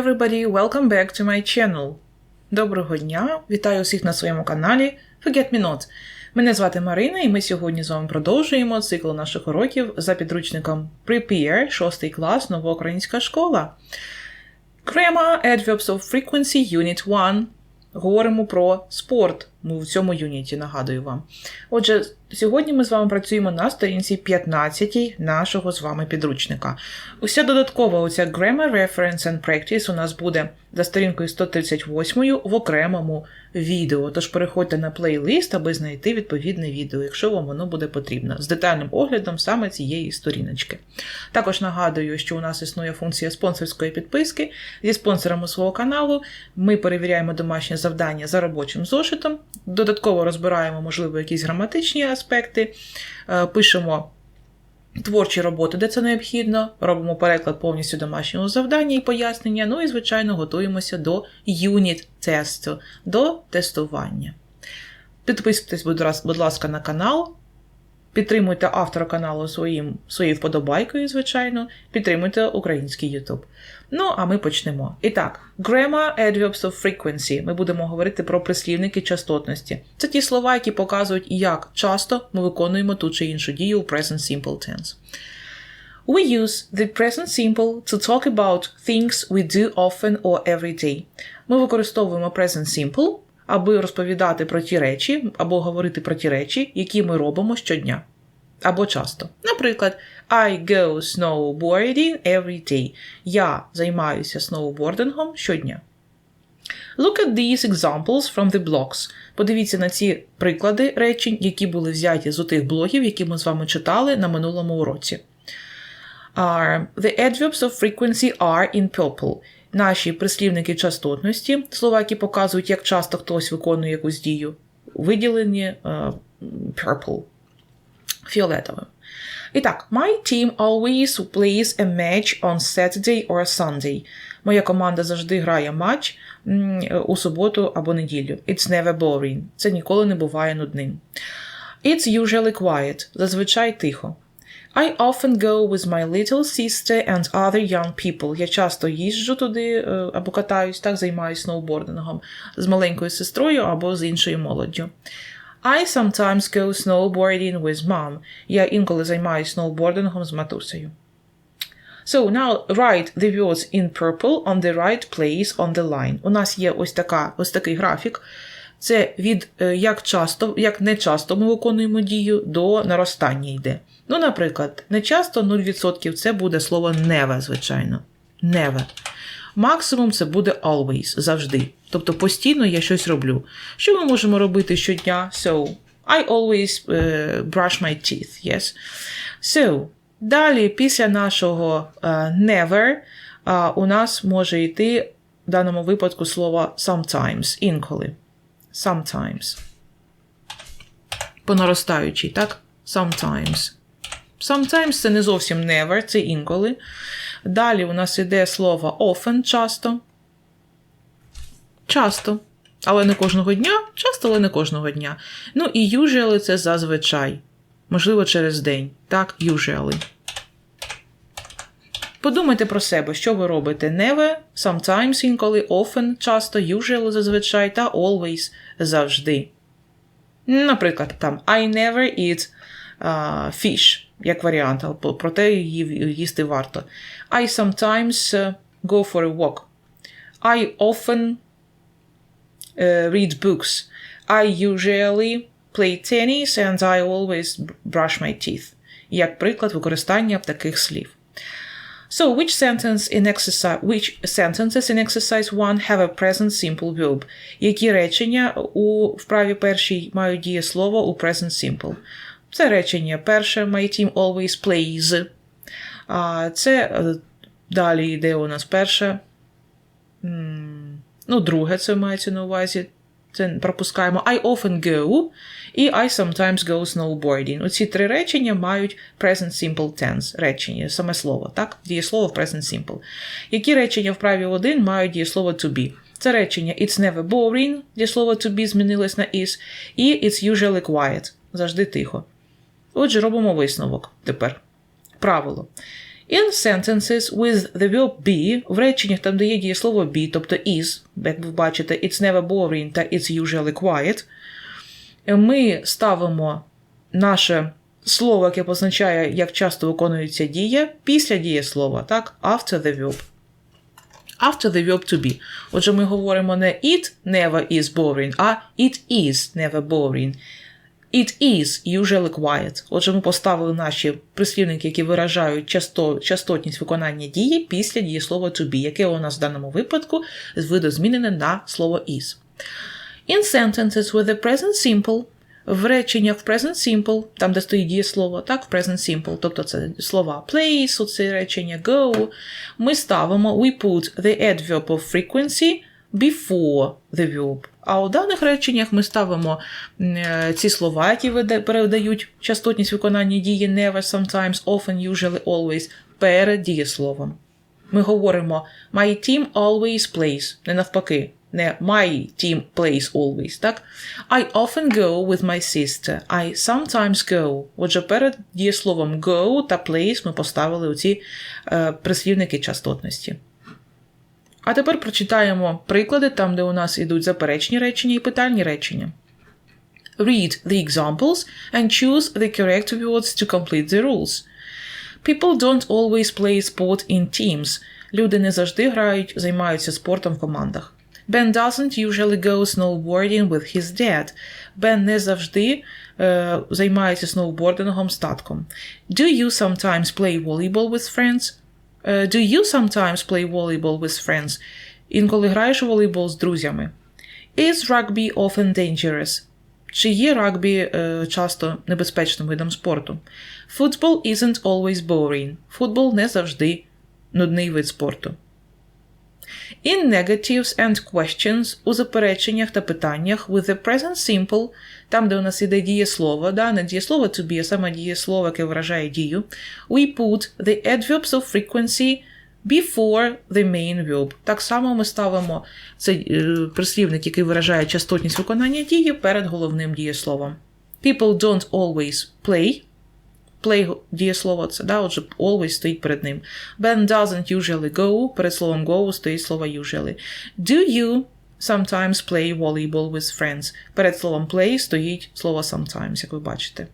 everybody, welcome back to my channel. Доброго дня! Вітаю усіх на своєму каналі Forget Me Not. Мене звати Марина, і ми сьогодні з вами продовжуємо цикл наших уроків за підручником Prepare, 6 клас, нова українська школа. Grammar Adverbs of Frequency Unit 1. Говоримо про спорт. Ми в цьому юніті нагадую вам. Отже, сьогодні ми з вами працюємо на сторінці 15 нашого з вами підручника. Уся додаткова оця Grammar Reference and Practice у нас буде за сторінкою 138 в окремому відео. Тож переходьте на плейлист, аби знайти відповідне відео, якщо вам воно буде потрібно, з детальним оглядом саме цієї сторіночки. Також нагадую, що у нас існує функція спонсорської підписки. Зі спонсорами свого каналу ми перевіряємо домашнє завдання за робочим зошитом, додатково розбираємо, можливо, якісь граматичні аспекти, е, пишемо. Творчі роботи, де це необхідно, робимо переклад повністю домашнього завдання і пояснення. Ну і, звичайно, готуємося до юніт-тесту, до тестування. Підписуйтесь, будь ласка, на канал. Підтримуйте автора каналу своїм, своєю вподобайкою, звичайно, підтримуйте український YouTube. Ну, а ми почнемо. І так, grammar adverbs of frequency. Ми будемо говорити про прислівники частотності. Це ті слова, які показують, як часто ми виконуємо ту чи іншу дію у present simple tense. We use the present simple to talk about things we do often or every day. Ми використовуємо present simple аби розповідати про ті речі, або говорити про ті речі, які ми робимо щодня. Або часто. Наприклад, I go snowboarding every day. Я займаюся сноубордингом щодня. Look at these examples from the blogs. Подивіться на ці приклади речень, які були взяті з тих блогів, які ми з вами читали на минулому уроці. Uh, the adverbs of frequency are in purple наші прислівники частотності, слова, які показують, як часто хтось виконує якусь дію, виділені uh, purple, фіолетовим. І так, my team always plays a match on Saturday or Sunday. Моя команда завжди грає матч у суботу або неділю. It's never boring. Це ніколи не буває нудним. It's usually quiet. Зазвичай тихо. I often go with my little sister and other young people. Я часто їжджу туди або катаюсь, так займаюся сноубордингом з маленькою сестрою або з іншою молоддю. I sometimes go snowboarding with mom. Я інколи займаюся сноубордингом з матусею. So now write the words in purple on the right place on the line. У нас є ось така, ось такий графік. Це від як часто, як не часто ми виконуємо дію до наростання йде. Ну, наприклад, не часто 0% це буде слово never, звичайно. Never. Максимум це буде always, завжди. Тобто постійно я щось роблю. Що ми можемо робити щодня? So, I always uh, brush my teeth. Yes. So, далі, після нашого uh, never, uh, у нас може йти в даному випадку слово sometimes, інколи. Sometimes. По наростаючій, так? Sometimes. Sometimes це не зовсім never, це інколи. Далі у нас іде слово often часто. Часто. Але не кожного дня, часто, але не кожного дня. Ну і usually це зазвичай. Можливо, через день. Так, usually. Подумайте про себе, що ви робите. Never, sometimes інколи, often, часто, usually зазвичай та always завжди. Наприклад, там I never eat uh, fish як варіант, проте її їсти варто. I sometimes go for a walk. I often uh, read books. I usually play tennis and I always brush my teeth. Як приклад використання таких слів. So, which sentence in exercise, which sentences in exercise 1 have a present simple verb? Які речення у вправі першій мають дієслово у present simple? Це речення перше, my team always plays. А Це далі йде у нас перше. Ну, друге, це мається на увазі. Це пропускаємо. I often go і I sometimes go snowboarding. Оці три речення мають present simple tense речення, саме слово, так? Дієслово в present simple. Які речення в праві 1 мають дієслово to be? Це речення It's never boring, дієслово to be змінилось на is, і It's usually quiet. Завжди тихо. Отже, робимо висновок тепер. Правило. In sentences with the verb be, в реченнях там, де є дієслово be, тобто is, як ви бачите, it's never boring та it's usually quiet, ми ставимо наше слово, яке позначає, як часто виконується дія, після дієслова, так? After the verb. After the verb to be. Отже, ми говоримо не it never is boring, а it is never boring. It is usually quiet. Отже, ми поставили наші прислівники, які виражають часто, частотність виконання дії після дієслова to be, яке у нас в даному випадку видозмінене на слово is. In sentences with the present simple в реченнях в present simple, там, де стоїть дієслово, так, в present simple, тобто це слова place, оце речення go, ми ставимо we put the adverb of frequency before the verb. А у даних реченнях ми ставимо ці слова, які передають частотність виконання дії never, sometimes, often, usually, always перед дієсловом. Ми говоримо My team always plays, не навпаки не my team plays always, так? I often go with my sister. I sometimes go. Отже, перед дієсловом go та plays ми поставили оці е, прислівники частотності. А тепер прочитаємо приклади там, де у нас ідуть заперечні речення і питальні речення. Read the examples and choose the correct words to complete the rules. People don't always play sport in teams. Люди не завжди грають, займаються спортом в командах. Ben doesn't usually go snowboarding with his dad. Бен не завжди е, займається сноубордингом з татком. Do you sometimes play volleyball with friends? Uh, do you sometimes play volleyball with friends? Інколи граєш у волейбол з друзями. Is rugby often dangerous? Чи є рагбі е, часто небезпечним видом спорту? Football isn't always boring. Футбол не завжди нудний вид спорту. In negatives and questions у запереченнях та питаннях with the present simple, там, де у нас іде дієслово, да, не дієслово to be, а саме дієслово, яке виражає дію, we put the adverbs of frequency before the main verb. Так само ми ставимо цей е, прислівник, який виражає частотність виконання дії перед головним дієсловом. People don't always play play дієслово це, да, отже, always стоїть перед ним. Ben doesn't usually go, перед словом go стоїть слово usually. Do you sometimes play volleyball with friends? Перед словом play стоїть слово sometimes, як ви бачите.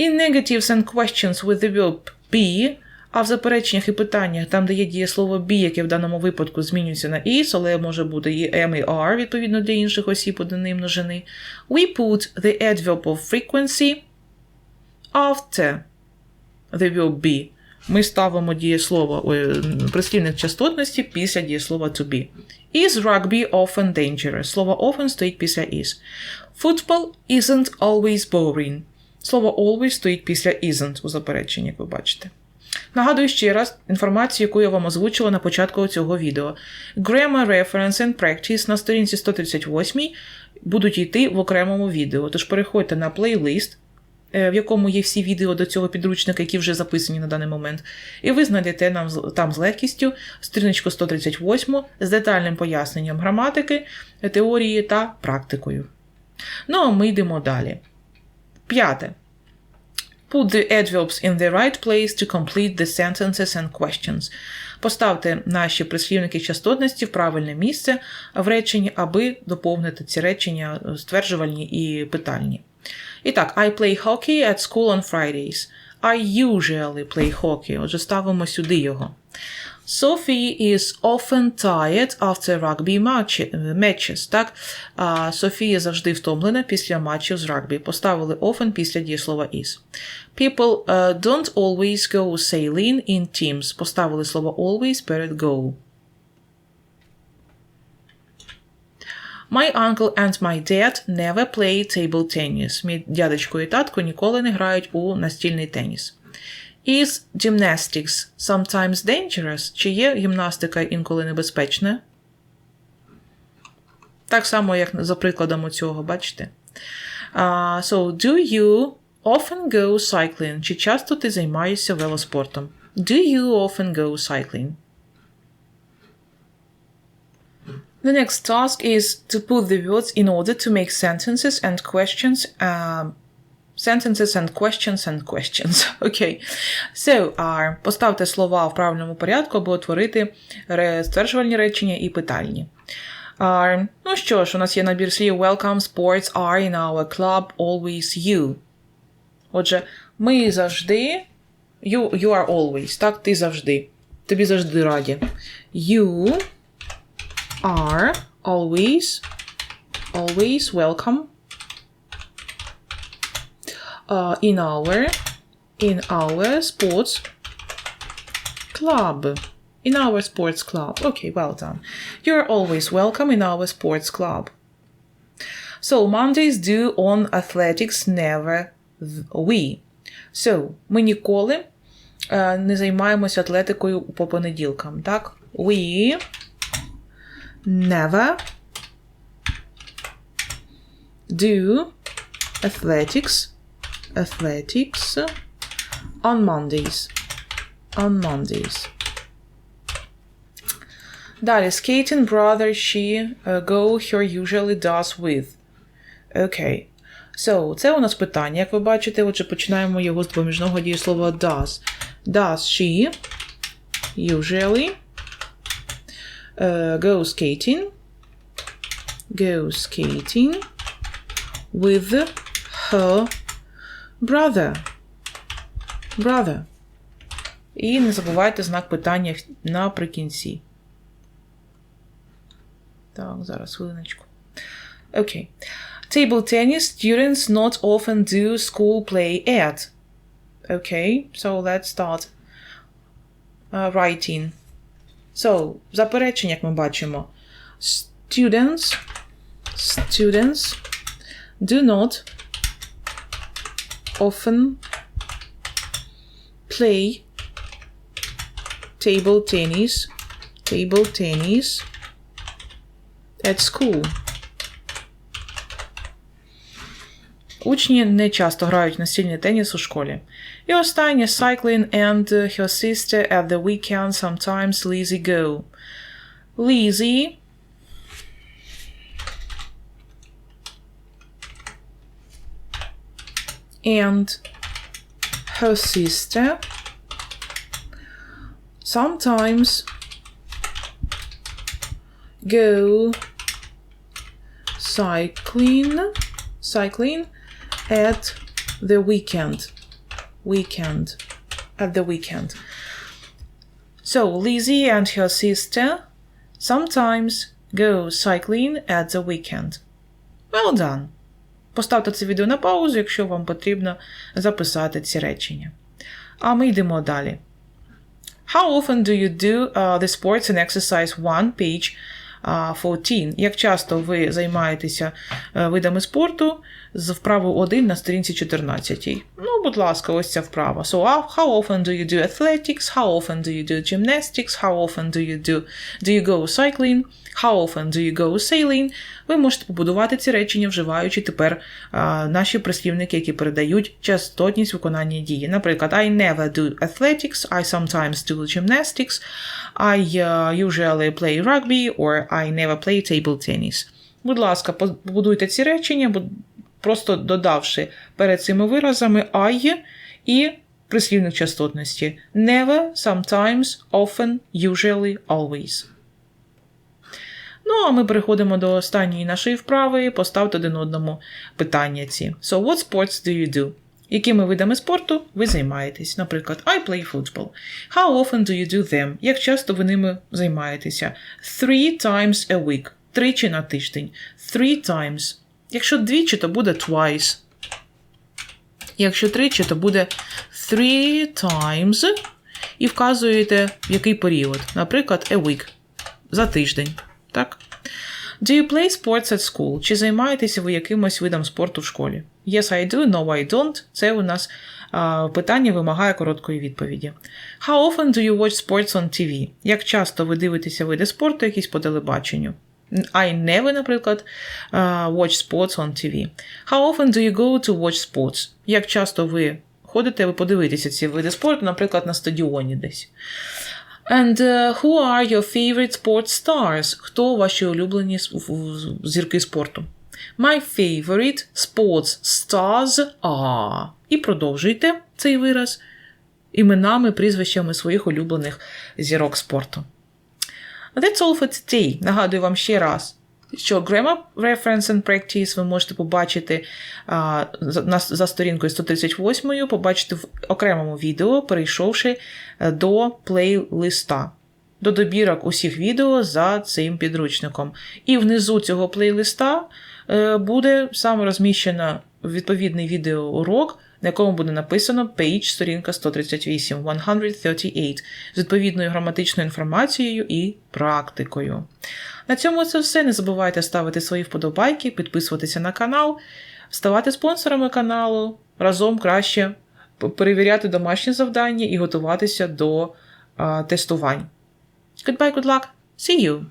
In negatives and questions with the verb be, а в запереченнях і питаннях, там, де є дієслово be, яке в даному випадку змінюється на is, але може бути і am, і are, відповідно для інших осіб однини множини, we put the adverb of frequency after the verb be ми ставимо дієслово прислівник частотності після дієслова to be. Is rugby often dangerous? Слово often стоїть після is. Football isn't always boring. Слово always стоїть після isn't у запереченні, як ви бачите. Нагадую ще раз інформацію, яку я вам озвучила на початку цього відео. Grammar Reference and Practice на сторінці 138 будуть йти в окремому відео. Тож переходьте на плейлист. Е, в якому є всі відео до цього підручника, які вже записані на даний момент. І ви знайдете нам там з легкістю сторіночку 138 з детальним поясненням граматики, теорії та практикою. Ну, а ми йдемо далі. П'яте. Put the adverbs in the right place to complete the sentences and questions. Поставте наші прислівники частотності в правильне місце в реченні, аби доповнити ці речення стверджувальні і питальні. І так, I play hockey at school on Fridays. I usually play hockey. Отже, ставимо сюди його. Sophie is often tired after rugby matches. Так? Софія завжди втомлена після матчів з рагбі. Поставили often після дієслова is. People uh, don't always go sailing in teams. Поставили слово always перед go. My uncle and my dad never play table tennis. Мій дядечко і татко ніколи не грають у настільний теніс. Is gymnastics sometimes dangerous? Чи є гімнастика інколи небезпечна? Так само, як за прикладом у цього, бачите? Uh, so, do you often go cycling? Чи часто ти займаєшся велоспортом? Do you often go cycling? The next task is to put the words in order to make sentences and questions uh, sentences and questions and questions. Окей. So, are. Поставте слова в правильному порядку, аби утворити стверджувальні речення і питальні. Are. Ну що ж, у нас є набір слів Welcome, sports are in our club, always you. Отже, ми завжди. You, you are always. Так, ти завжди. Тобі завжди раді. You are always, always welcome uh, in our, in our sports club. In our sports club. Okay, well done. You're always welcome in our sports club. So Mondays do on athletics never th- we. So, ми ніколи е, не займаємося атлетикою по понеділкам, так? We never do athletics athletics on Mondays. On Mondays. Далі, skating brother she uh, go her usually does with. Окей. So, це у нас питання, як ви бачите, отже, починаємо його з допоміжного дієслова does. Does she usually uh, go skating? Go skating with her brother. Brother. І не забувайте знак питання наприкінці. Так, зараз хвилиночку. Окей. Table tennis students not often do school play at. Okay, so let's start uh, writing. So, заперечення, як ми бачимо. Students, students do not often play table tennis, table tennis at school. Учні не часто грають настільний теніс у школі. І останнє cycling and her sister at the weekend sometimes Lizzie go. Lizzie and her sister sometimes go cycling cycling at the weekend weekend at the weekend so lizzie and her sister sometimes go cycling at the weekend well done Поставте це відео на паузу, якщо вам потрібно записати ці речення. А ми йдемо далі. How often do you do uh, the sports and exercise 1 page uh, 14? Як часто ви займаєтеся uh, видами спорту З вправою 1 на сторінці 14? Ну, будь ласка, ось ця вправа. So, uh, how often do you do athletics? How often do you do gymnastics? How often do you do do you go cycling? How often do you go sailing? Ви можете побудувати ці речення, вживаючи тепер а, наші прислівники, які передають частотність виконання дії. Наприклад, I never do athletics, I sometimes do gymnastics, I uh, usually play rugby, or I never play table tennis. Будь ласка, побудуйте ці речення, просто додавши перед цими виразами I і прислівник частотності. Never, sometimes, often, usually, always. Ну, а ми переходимо до останньої нашої вправи. Поставте один одному питання ці. So, what sports do you do? Якими видами спорту ви займаєтесь? Наприклад, I play football. How often do you do them? Як часто ви ними займаєтеся? Three times a week. Тричі на тиждень. Three times. Якщо двічі, то буде twice. Якщо тричі, то буде three times. І вказуєте, в який період. Наприклад, a week. За тиждень. Так? Do you play sports at school? Чи займаєтеся ви якимось видом спорту в школі? Yes, I do, no, I don't. Це у нас а, питання вимагає короткої відповіді. How often do you watch sports on TV? Як часто ви дивитеся види спорту якісь по телебаченню? I never, наприклад, uh, watch sports on TV. How often do you go to watch sports? Як часто ви ходите, ви подивитеся ці види спорту, наприклад, на стадіоні десь. And uh, who are your favorite sports stars? Хто ваші улюблені зірки спорту? My favorite sports stars are. І продовжуйте цей вираз іменами, прізвищами своїх улюблених зірок спорту. That's all for today. Нагадую вам ще раз, що Grammar Reference and Practice ви можете побачити а, за, за сторінкою 138, побачити в окремому відео, перейшовши е, до плейлиста, до добірок усіх відео за цим підручником. І внизу цього плейлиста е, буде саме розміщено відповідний відеоурок, на якому буде написано page сторінка 138, 138, з відповідною граматичною інформацією і практикою. На цьому це все. Не забувайте ставити свої вподобайки, підписуватися на канал, ставати спонсорами каналу, разом краще перевіряти домашні завдання і готуватися до а, тестувань. Goodbye, good luck. See you!